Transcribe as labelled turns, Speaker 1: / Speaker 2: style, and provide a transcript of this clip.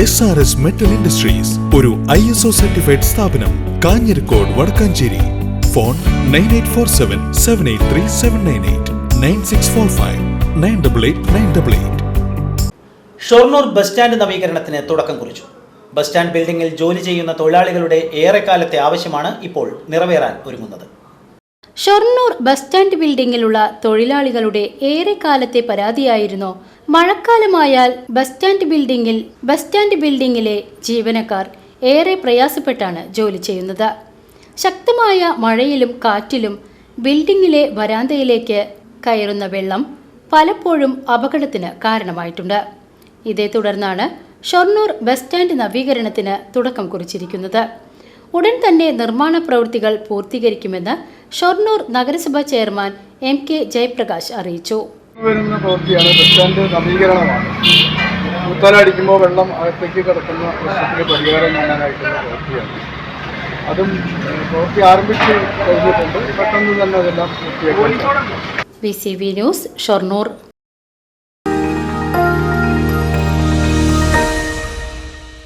Speaker 1: S R S metal industries ഒരു I S O certified സ്ഥാപനം Kanjirakode Vadakkanchery. Phone nine eight four seven seven eight three seven nine eight nine six four five nine double eight nine double eight
Speaker 2: Shoranur bus stand നവീകരണത്തിന് തുടക്കം കുറിച്ചു. Bus stand ബിൽഡിംഗിൽ ജോലി ചെയ്യുന്ന തൊഴിലാളികളുടെ ഏറെക്കാലത്തെ ആവശ്യമാണ് ഇപ്പോൾ നിറവേറാൻ ഒരുങ്ങുന്നത്.
Speaker 3: Shoranur bus stand ബിൽഡിംഗിലുള്ള തൊഴിലാളികളുടെ ഏറെക്കാലത്തെ പരാതിയായിരുന്നു. മഴക്കാലമായാൽ ബസ് സ്റ്റാൻഡ് ബിൽഡിംഗിൽ ബസ് സ്റ്റാൻഡ് ബിൽഡിംഗിലെ ജീവനക്കാർ ഏറെ പ്രയാസപ്പെട്ടാണ് ജോലി ചെയ്യുന്നത്. ശക്തമായ മഴയിലും കാറ്റിലും ബിൽഡിംഗിലെ വരാന്തയിലേക്ക് കയറുന്ന വെള്ളം പലപ്പോഴും അപകടത്തിന് കാരണമായിട്ടുണ്ട്. ഇതേ തുടർന്നാണ് ഷൊർണൂർ ബസ് സ്റ്റാൻഡ് നവീകരണത്തിന് തുടക്കം കുറിച്ചിരിക്കുന്നത്. ഉടൻ തന്നെ നിർമ്മാണ പ്രവൃത്തികൾ പൂർത്തീകരിക്കുമെന്ന് ഷൊർണൂർ നഗരസഭ ചെയർമാൻ എം കെ ജയപ്രകാശ് അറിയിച്ചു.
Speaker 4: വരുന്ന പ്രവൃത്തിയാണ് ബസ് സ്റ്റാൻഡ് നവീകരണമാണ്. മുത്തല അടിക്കുമ്പോൾ വെള്ളം അകത്തേക്ക് കിടക്കുന്ന പ്രശ്നത്തിന് പരിഹാരം കാണാനായിട്ടുള്ള പ്രവൃത്തിയാണ്. അതും പ്രവൃത്തി ആരംഭിച്ച് കഴിഞ്ഞിട്ടുണ്ട്. പെട്ടെന്ന് തന്നെ അതെല്ലാം
Speaker 3: ബി സി ന്യൂസ് ഷൊർണൂർ.